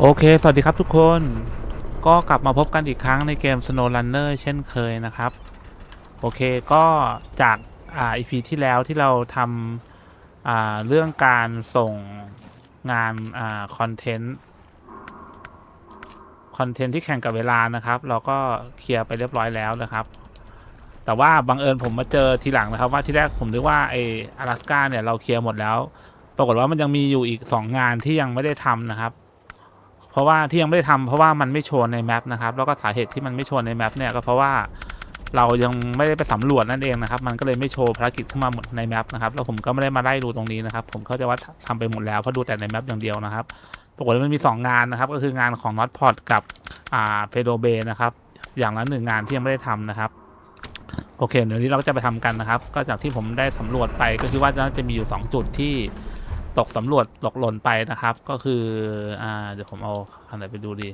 โอเค สวัสดีครับทุกคน ก็กลับมาพบกันอีกครั้งในเกม Snow Runner เช่นเคยนะครับ โอเค ก็จากอ่า EP ที่แล้วที่เราทำอ่าเรื่องการส่งงานอ่าคอนเทนต์ คอนเทนต์ที่แข่งกับเวลานะครับ เราก็เคลียร์ไปเรียบร้อยแล้วนะครับ แต่ว่าบังเอิญผมมาเจอทีหลังนะครับ ว่าที่แรกผมนึกว่าไอ阿拉斯กาเนี่ยเราเคลียร์หมดแล้ว ปรากฏว่ามันยังมีอยู่อีก 2 งานที่ยังไม่ได้ทำนะครับ เพราะว่าที่ยังไม่ได้ทำเพราะว่ามันไม่โชว์ในแมปนะครับแล้วก็สาเหตุที่มันไม่โชว์ในแมปเนี่ยก็เพราะว่าเรายังไม่ได้ไปสำรวจนั่นเองนะครับ มันก็เลยไม่โชว์ภารกิจขึ้นมาหมดในแมปนะครับ แล้วผมก็ไม่ได้มาไล่ดูตรงนี้นะครับ ผมเข้าใจว่าทำไปหมดแล้วเพราะดูแต่ในแมปอย่างเดียวนะครับ ปรากฏว่ามันมี 2 งานนะครับ ก็คืองานของ n o t p o t กับอ่าเพโดเบนะครับ อย่างละหนึ่งงานที่ยังไม่ได้ทำนะครับ โอเค เดี๋ยวนี้เราก็จะไปทำกันนะครับ ก็จากที่ผมได้สำรวจไปก็คือว่าจะมีอยู่ 2 จุดที่ ตกสำรวจตกหล่นไปนะครับ ก็คืออ่าเดี๋ยวผมเอาอันไหนไปดูดี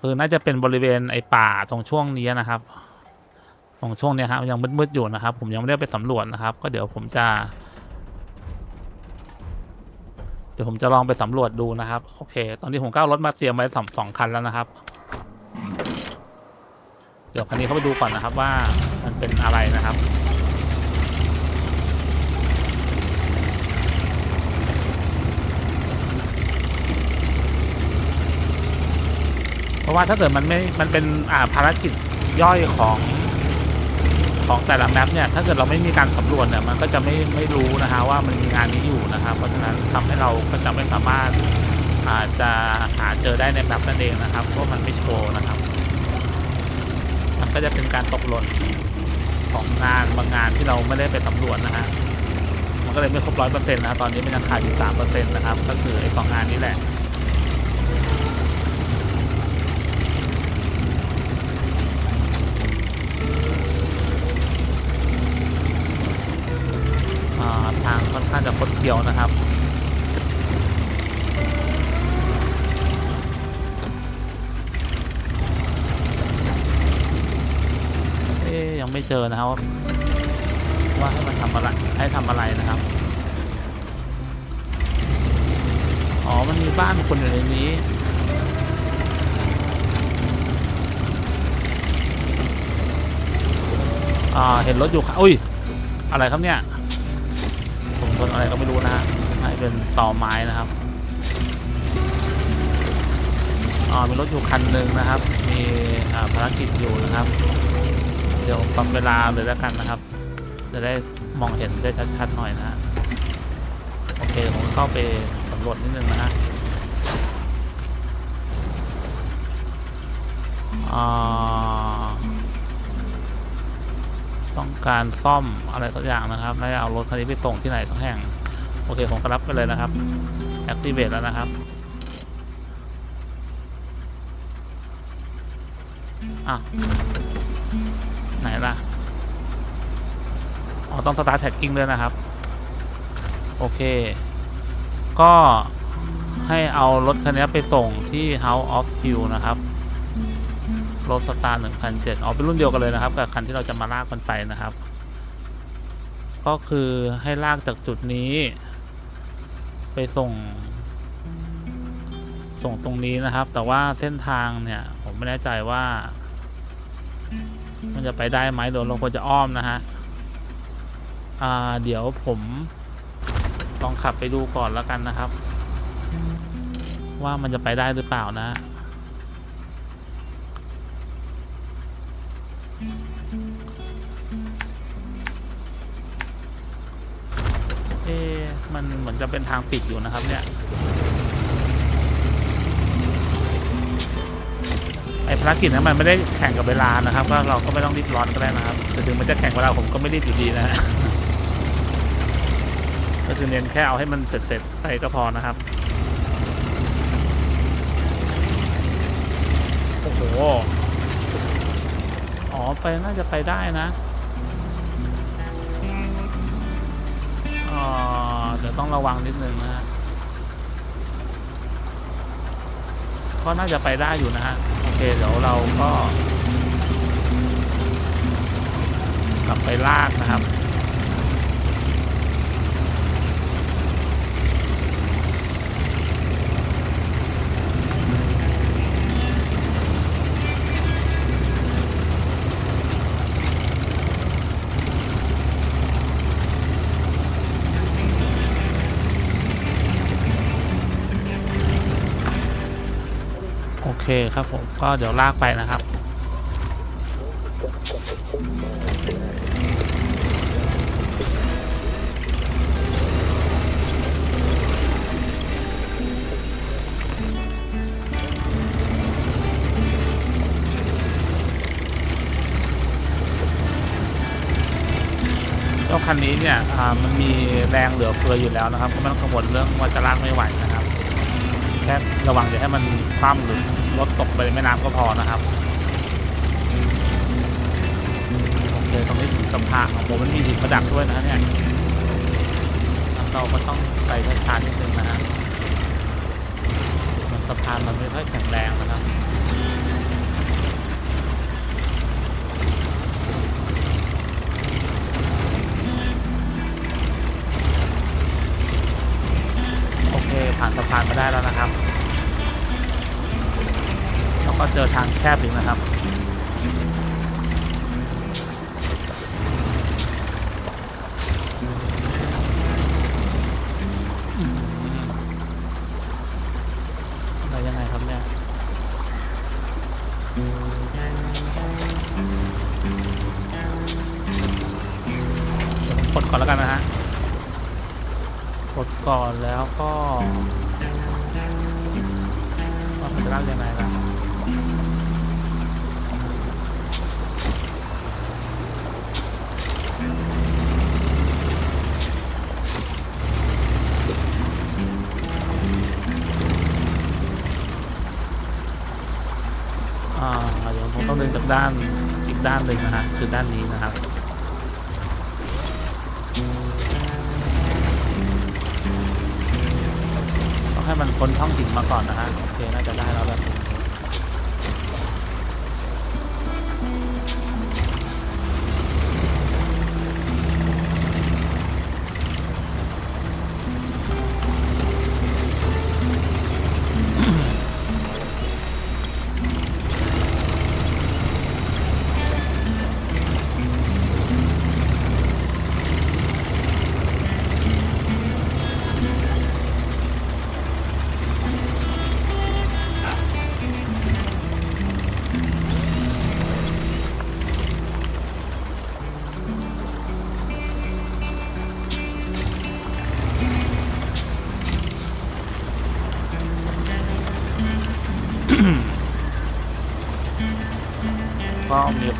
คือน่าจะเป็นบริเวณไอ้ป่าตรงช่วงนี้นะครับ ตรงช่วงนี้ครับยังมืดๆอยู่นะครับ ผมยังไม่ได้ไปสำรวจนะครับ ก็เดี๋ยวผมจะ เดี๋ยวผมจะลองไปสำรวจดูนะครับ โอเค ตอนนี้ผมก็เอารถมาเตรียมไว้สองสองคันแล้วนะครับ เดี๋ยวคันนี้เข้าไปดูก่อนนะครับว่ามันเป็นอะไรนะครับ เพราะว่าถ้าเกิดมันไม่ มันเป็นอ่าภารกิจย่อยของของแต่ละแมปเนี่ยถ้าเกิดเราไม่มีการสำรวจเนี่ยมันก็จะไม่ไม่รู้นะฮะว่ามันมีงานนี้อยู่นะครับเพราะฉะนั้นทำให้เราก็จะไม่สามารถอาจจะหาเจอได้ในแมปนั่นเองนะครับเพราะมันไม่โชว์นะครับ มันก็จะเป็นการตกหล่นของงานบางงานที่เราไม่ได้ไปสำรวจนะฮะมันก็เลยไม่ครบร้อยเปอร์เซ็นต์นะฮะตอนนี้มันยังขาดอยู่สามเปอร์เซ็นต์นะครับก็คือไอ้สองงานนี้แหละ ข้างจะคดเคี้ยวนะครับ เอ๊ยยังไม่เจอนะครับ ว่าให้มันทำอะไรให้ทำอะไรนะครับ อ๋อ มันมีบ้านคนอยู่ในนี้อ่าเห็นรถอยู่ค่ะอุ้ย อะไรครับเนี่ย นอะไรก็ไม่รู้นะฮะให้เป็นต่อไม้นะครับอ่ามีรถอยู่คันหนึ่งนะครับ มีภารกิจอยู่นะครับ เดี๋ยวปรับเวลาเลยแล้วกันนะครับ จะได้มองเห็นได้ชัดๆหน่อยนะฮะโอเคผมเข้าไปสำรวจนิดนึงนะฮะอ่า ต้องการซ่อมอะไรสักอย่างนะครับแล้วจะเอารถคันนี้ไปส่งที่ไหนสักแห่ง โอเคผมก็รับไปเลยนะครับ activate แล้วนะครับอะไหนล่ะ อ๋อ ต้อง start tagging ด้วยนะครับ โอเค ก็ให้เอารถคันนี้ไปส่งที่ House of Hill นะครับ รถสตาร์หนึ่งพันเจ็ดอ๋อเป็นรุ่นเดียวกันเลยนะครับ กับคันที่เราจะมาลากมันไปนะครับ ก็คือให้ลากจากจุดนี้ ไปส่ง ส่งตรงนี้นะครับ แต่ว่าเส้นทางเนี่ย ผมไม่แน่ใจว่า มันจะไปได้ไหมหรือเราควรจะอ้อมนะฮะอ่าเดี๋ยวผมลองขับไปดูก่อนแล้วกันนะครับ ว่ามันจะไปได้หรือเปล่านะ มันเหมือนจะเป็นทางปิดอยู่นะครับเนี่ยไอภารกิจนั้นมันไม่ได้แข่งกับเวลานะครับ ก็เราก็ไม่ต้องรีบร้อนก็ได้นะครับแต่ถึงมันจะแข่งเวลาผมก็ไม่รีบอยู่ดีนะฮะก็คือเน้นแค่เอาให้มันเสร็จๆไปก็พอนะครับโอ้โหอ๋อไปน่าจะไปได้นะอ่า เดี๋ยวต้องระวังนิดนึงนะฮะก็น่าจะไปได้อยู่นะฮะโอเคเดี๋ยวเราก็ กลับไปลากนะครับ เคครับผมก็เดี๋ยวลากไปนะครับ เจ้าคันนี้เนี่ยมันมีแรงเหลือเฟืออยู่แล้วนะครับก็ไม่ต้องกังวลเรื่องว่าจะลากไม่ไหวนะครับ แค่ระวังอย่าให้มันคว่ำหรือรถตกไปในแม่น้ำก็พอนะครับโอเคตรงนี้ถึงสัมภานของผมมันมีหินประดักด้วยนะเนี่ยเราก็ต้องไปช้าๆนิดนึงนะฮะมันสะพานมันไม่ค่อยแข็งแรงนะครับานสะพานมาได้แล้วนะครับ แล้วก็เจอทางแคบอีกนะครับ ด้านอีกด้านหนึ่งนะฮะคือด้านนี้นะครับต้องให้มันพ้นช่องหินมาก่อนนะฮะโอเคน่าจะได้แล้วแบบนี้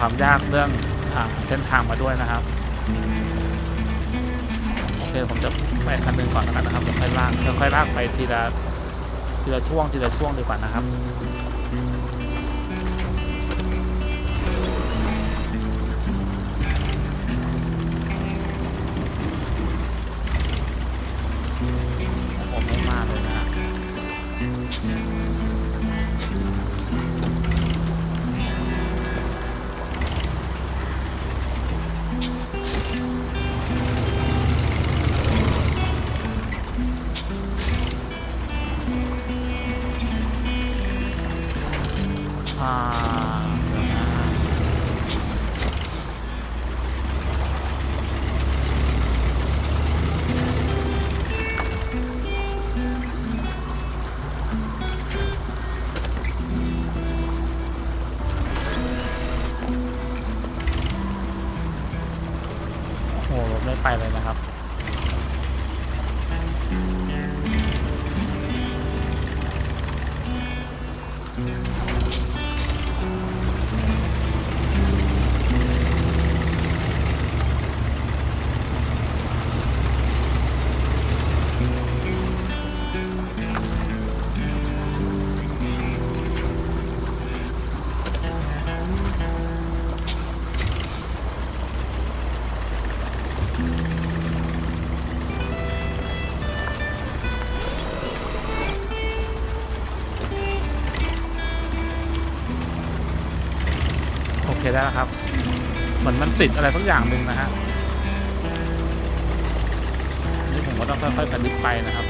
ความยากเรื่องอเส้นทางมาด้วยนะครับโอเคผมจะไปคันหนึ่งก่อนแล้วกันนะครับค่อยลากค่อยๆลากไปทีละทีละช่วงทีละช่วงดีกว่านะครับผมไม่มากเลยนะ ได้แล้วครับ เหมือนมันติดอะไรสักอย่างหนึ่งนะฮะนี่ผมก็ต้องค่อยๆกระดิบไปนะครับ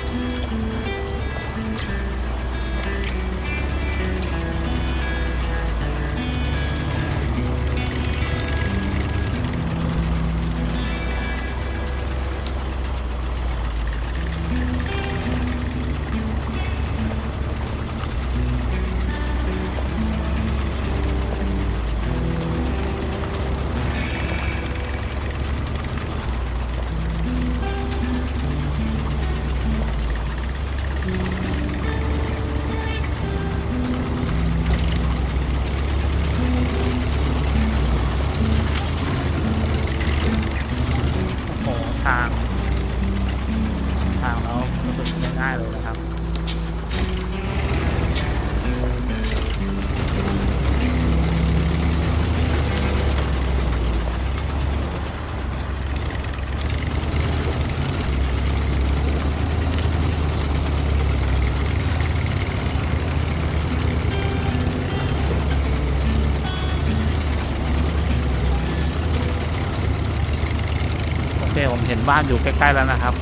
ผมเห็นบ้านอยู่ใกล้ ๆ แล้วนะครับ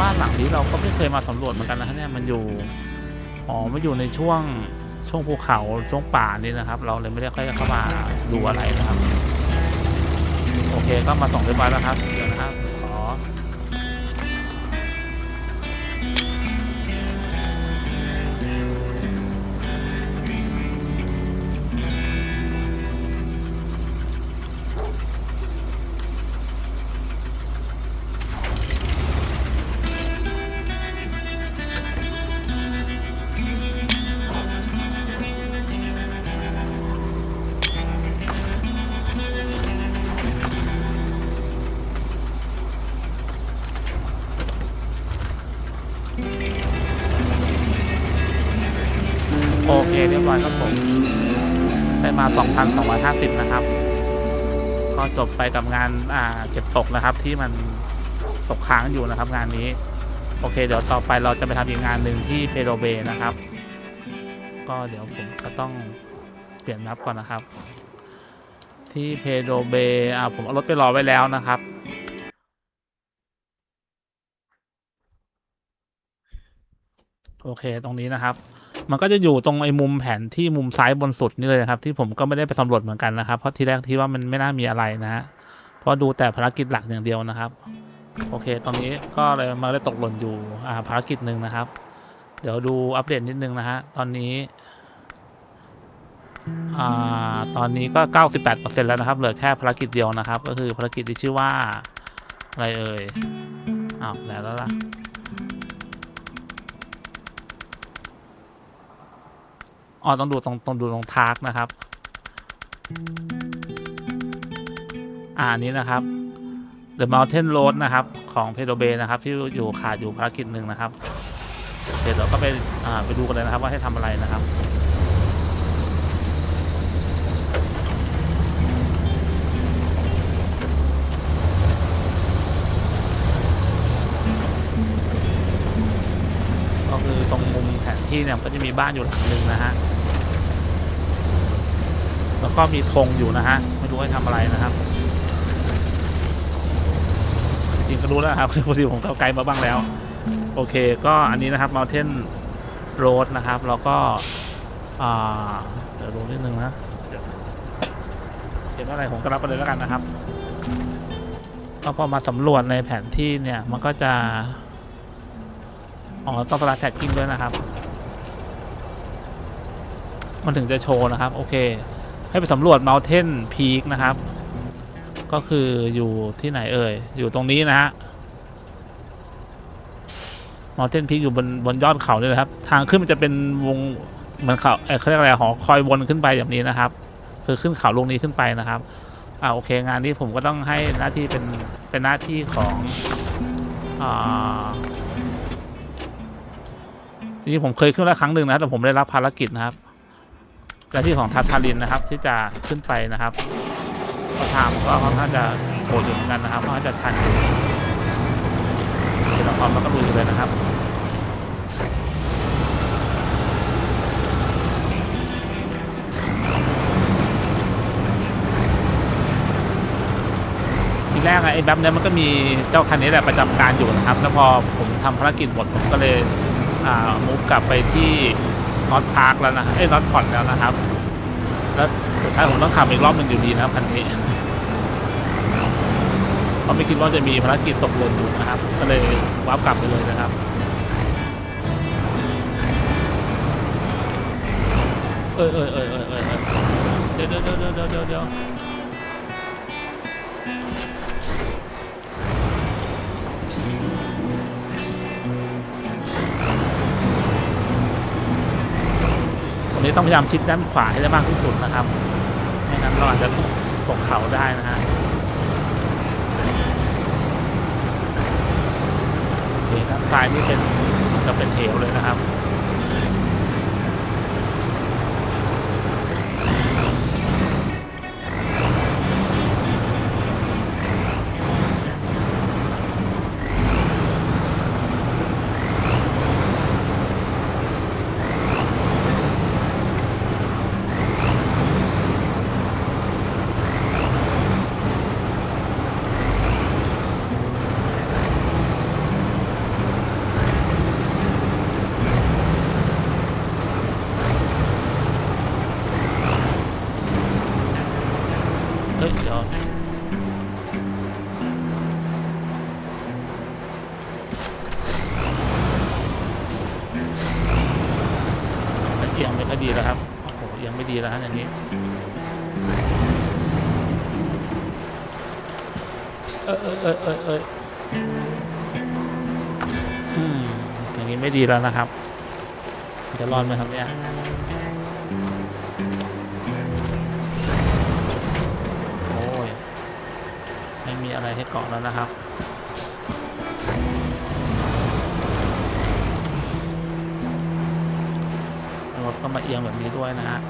บ้านหลังนี้เราก็ไม่เคยมาสำรวจเหมือนกันนะเนี่ยมันอยู่ อ๋อมันอยู่ในช่วงช่วงภูเขาช่วงป่านี่นะครับ เราเลยไม่ได้ค่อยเข้ามาดูอะไรนะครับ โอเคก็มาส่องเรียบร้อยแล้วครับเดี๋ยวนะครับ 2,250 นะครับ ก็จบไปกับงานอ่าเก็บตกนะครับ ที่มันตกค้างอยู่นะครับ งานนี้ โอเค เดี๋ยวต่อไปเราจะไปทำอีกงานหนึ่งที่เพโรเบนะครับ ก็เดี๋ยวผมก็ต้องเปลี่ยนนับก่อนนะครับ ที่เพโรเบอ่าผมเอารถไปรอไว้แล้วนะครับโอเค ตรงนี้นะครับ มันก็จะอยู่ตรงไอ้มุมแผนที่มุมซ้ายบนสุดนี่เลยครับ ที่ผมก็ไม่ได้ไปสำรวจเหมือนกันนะครับ เพราะทีแรกที่ว่ามันไม่น่ามีอะไรนะฮะเพราะดูแต่ภารกิจหลักอย่างเดียวนะครับ โอเค ตอนนี้ก็เลยมาได้ตกหล่นอยู่อ่าภารกิจหนึ่งนะครับ เดี๋ยวดูอัปเดตนิดนึงนะฮะตอนนี้อ่าตอนนี้ก็98%แล้วนะครับเหลือแค่ภารกิจเดียวนะครับ ก็คือภารกิจที่ชื่อว่าอะไรเอ่ยอ้าวแล้วล่ะ อ๋อต้องดูตรงต้องดูตรงทาร์กนะครับ อ่าอันนี้นะครับ The Mountain Road นะครับ ของเพโดเบนะครับ ที่อยู่ขาดอยู่ภารกิจหนึ่งนะครับ เดี๋ยวเราก็ไปอ่าไปดูกันเลยนะครับว่าให้ทำอะไรนะครับ ที่เนี่ยก็จะมีบ้านอยู่หลังหนึ่งนะฮะแล้วก็มีธงอยู่นะฮะไม่รู้ให้ทำอะไรนะครับ จริงก็รู้แล้วครับพอดีผมเข้าไกลมาบ้างแล้ว โอเคก็อันนี้นะครับ Mountain Road นะครับ แล้วก็เดี๋ยวดูนิดนึงนะเดี๋ยวเห็นอะไรผมก็รับไปเลยแล้วกันนะครับก็พอมาสำรวจในแผนที่เนี่ย มันก็จะ อ๋อ ต้องสลัดแท็กกิ้งด้วยนะครับ มันถึงจะโชว์นะครับ โอเค ให้ไปสำรวจ Mountain Peak นะครับ ก็คืออยู่ที่ไหนเอ่ย อยู่ตรงนี้นะฮะ Mountain Peak อยู่บนบนยอดเขาเลยนะครับ ทางขึ้นมันจะเป็นวงเหมือนเขาเอ่อเขาเรียกอะไรหอคอยวนขึ้นไปแบบนี้นะครับ คือขึ้นเขาลงนี้ขึ้นไปนะครับอ่าโอเค งานนี้ผมก็ต้องให้หน้าที่เป็นเป็นหน้าที่ของอ่าจริงๆผมเคยขึ้นแล้วครั้งหนึ่งนะแต่ผมได้รับภารกิจนะครับ และที่ของทัทารินนะครับ ที่จะขึ้นไปนะครับก็ทางก็ค่อนข้างจะโหดอยู่เหมือนกันนะครับค่อนข้างจะชันเดี๋ยวเราพร้อมแล้วก็ลุยเลยนะครับทีแรกอะไอ้แป๊บเนี้ยมันก็มีเจ้าคันนี้แหละประจำการอยู่นะครับ แล้วพอผมทำภารกิจหมดผมก็เลยอ่ามูฟกลับไปที่ นอตพาร์คแล้วนะเอ้ยนอตพอนแล้วนะครับ แล้วสุดท้ายผมต้องขับอีกรอบหนึ่งอยู่ดีนะครับคันนี้เพราะไม่คิดว่าจะมีภารกิจตกหล่นอยู่นะครับ ก็เลยวาร์ปกลับไปเลยนะครับเออเออเออเออเออเออเดี๋ยวเดี๋ยวเดี๋ยวเดี๋ยวเดี๋ยว วันนี้ต้องพยายามชิดด้านขวาให้ได้มากที่สุดนะครับไม่งั้นเราอาจจะตกเขาได้นะฮะโอเคด้านซ้ายนี่เป็นจะเป็นเหวเลยนะครับ แล้วนะครับ จะรอดไหมครับเนี่ยโอ้ยไม่มีอะไรให้เกาะแล้วนะครับรถก็มาเอียงแบบนี้ด้วยนะฮะ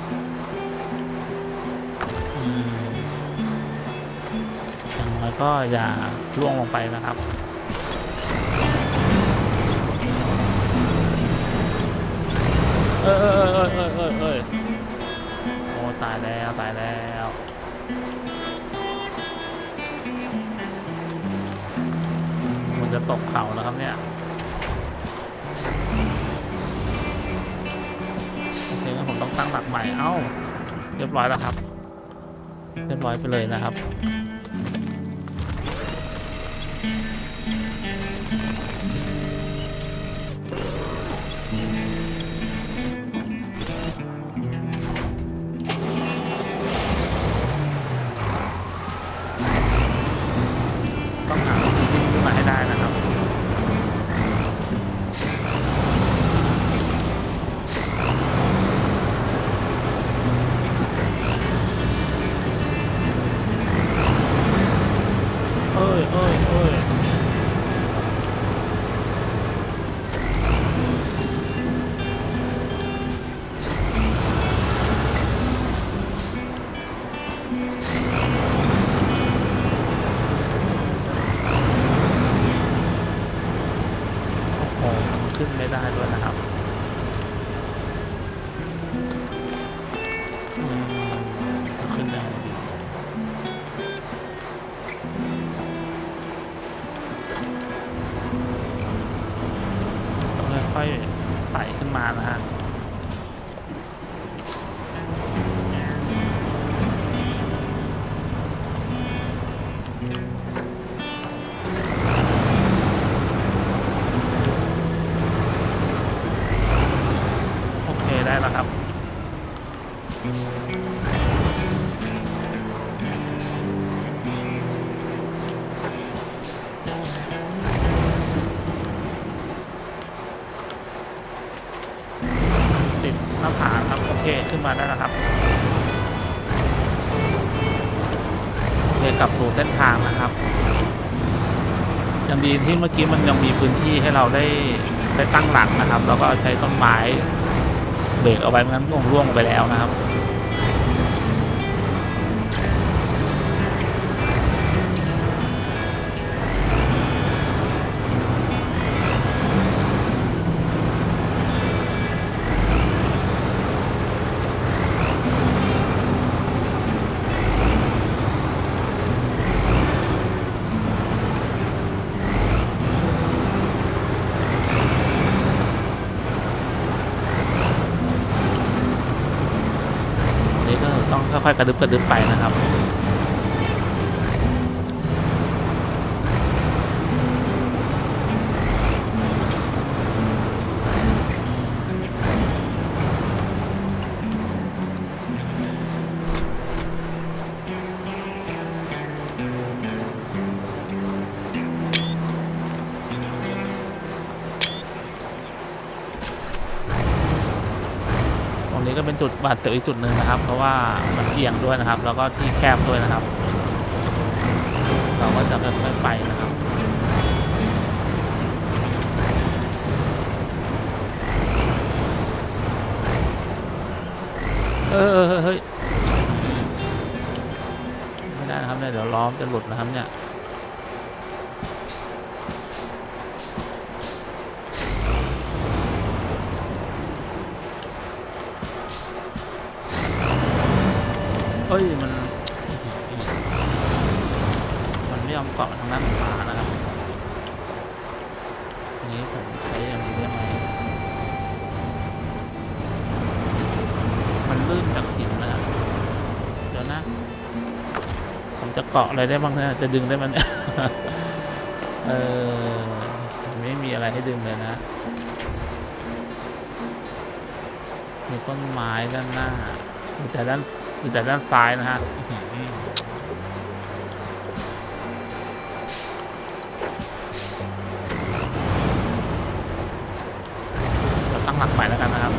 อย่างน้อยก็อย่าล่วงลงไปนะครับ เออเออเออเออเออเออโอ้ตายแล้วตายแล้วมันจะตกเขาแล้วครับเนี่ยโอเคงั้นผมต้องตั้งหลักใหม่เอ้าเรียบร้อยแล้วครับ เรียบร้อยไปเลยนะครับ Yeah. มาได้แล้วครับโอเคกลับสู่เส้นทางนะครับยังดีที่เมื่อกี้มันยังมีพื้นที่ให้เราได้ได้ตั้งหลักนะครับ แล้วก็ใช้ต้นไม้เบรกเอาไว้ไม่งั้นร่วงร่วงไปแล้วนะครับ ค่อยๆกระดึบกระดึบไปนะครับ ดเป็นจุดบาดเจ็บอีกจุดหนึ่งนะครับ เพราะว่ามันเอียงด้วยนะครับ แล้วก็ที่แคบด้วยนะครับ เราก็จะค่อยๆไปนะครับเออเฮ้ยไม่ได้นะครับเนี่ยเดี๋ยวล้อมจะหลุดนะครับเนี่ย เอ้ยมัน มันไม่ยอมเกาะทางด้านขวานะครับอันนี้ผมใช้อย่างนี้ได้ไหมมันลื่นจากหินนะครับเดี๋ยวนะ ผมจะเกาะอะไรได้บ้างนี่ยจะดึงได้มันเออไม่มีอะไรให้ดึงเลยนะมีต้นไม้ด้านหน้ามีแต่ด้าน มีแต่ด้านซ้ายนะฮะเราตั้งหลักใหม่แล้วกันนะครับ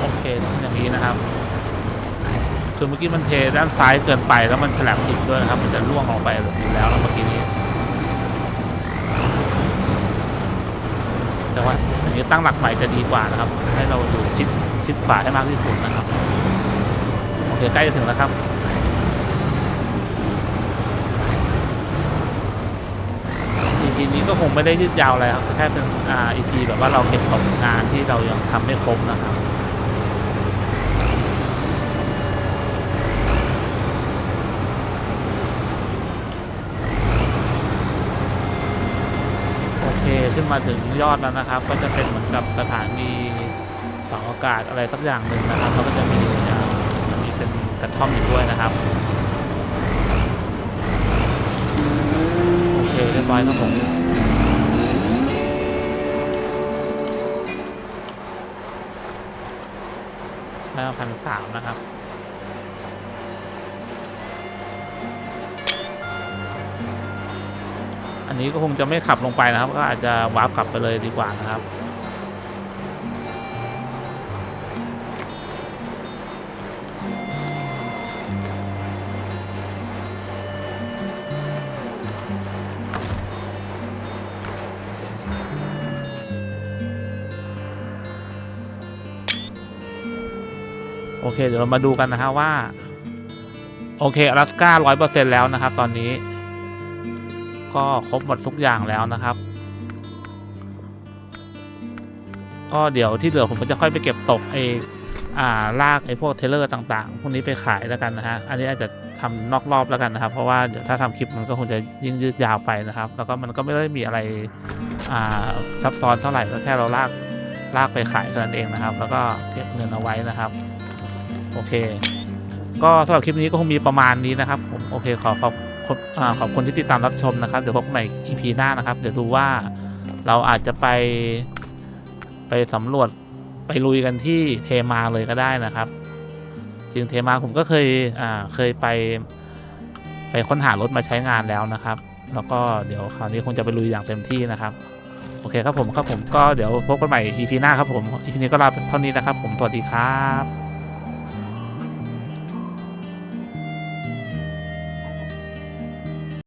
โอเคต้องอย่างนี้นะครับคือเมื่อกี้มันเทด้านซ้ายเกินไปแล้วมันฉลับผิดด้วยนะครับ มันจะล่วงออกไปอยู่แล้วแล้วเมื่อกี้นี้ อย่างนี้ตั้งหลักใหม่จะดีกว่านะครับ ให้เราอยู่ชิดชิดขวาให้มากที่สุดนะครับโอเคใกล้จะถึงแล้วครับ EP นี้ก็คงไม่ได้ยืดยาวอะไรครับแค่เป็นอ่า EP แบบว่าเราเก็บผลงานที่เรายังทำไม่ครบนะครับ โอเค ขึ้นมาถึงยอดแล้วนะครับ ก็จะเป็นเหมือนกับสถานีเสาอากาศอะไรสักอย่างหนึ่งนะครับแล้วก็จะมีอ่ามันมีเป็นกระท่อมอยู่ด้วยนะครับโอเคเรียบร้อยครับผมแล้วพันสามนะครับ นนี้ก็คงจะไม่ขับลงไปนะครับ ก็อาจจะวาร์ปกลับไปเลยดีกว่านะครับโอเค เดี๋ยวเรามาดูกันนะฮะว่า โอเคอลาสก้าร้อยเปอร์เซ็นแล้วนะครับ ตอนนี้ ก็ครบหมดทุกอย่างแล้วนะครับ ก็เดี๋ยวที่เหลือผมก็จะค่อยไปเก็บตกไออ่าลากไอ้พวกเทเลอร์ต่างๆ พวกนี้ไปขายแล้วกันนะฮะ อันนี้อาจจะทำนอกรอบแล้วกันนะครับ เพราะว่าเดี๋ยวถ้าทำคลิปมันก็คงจะยิ่งยืดยาวไปนะครับ แล้วก็มันก็ไม่ได้มีอะไรอ่าซับซ้อนเท่าไหร่ก็แค่เราลากลากไปขายเท่านั้นเองนะครับ แล้วก็เก็บเงินเอาไว้นะครับ โอเค ก็สำหรับคลิปนี้ก็คงมีประมาณนี้นะครับผมโอเคขอขอบ ขอบคุณที่ติดตามรับชมนะครับ เดี๋ยวพบใหม่ EP หน้านะครับ เดี๋ยวดูว่าเราอาจจะไปไปสำรวจไปลุยกันที่เทมาเลยก็ได้นะครับจริงเทมาผมก็เคยอ่าเคยไปไปค้นหารถมาใช้งานแล้วนะครับ แล้วก็เดี๋ยวคราวนี้คงจะไปลุยอย่างเต็มที่นะครับ โอเคครับผมครับผมก็เดี๋ยวพบกันใหม่ EP หน้าครับผม EP นี้ก็ลาเท่านี้นะครับ ผมสวัสดีครับ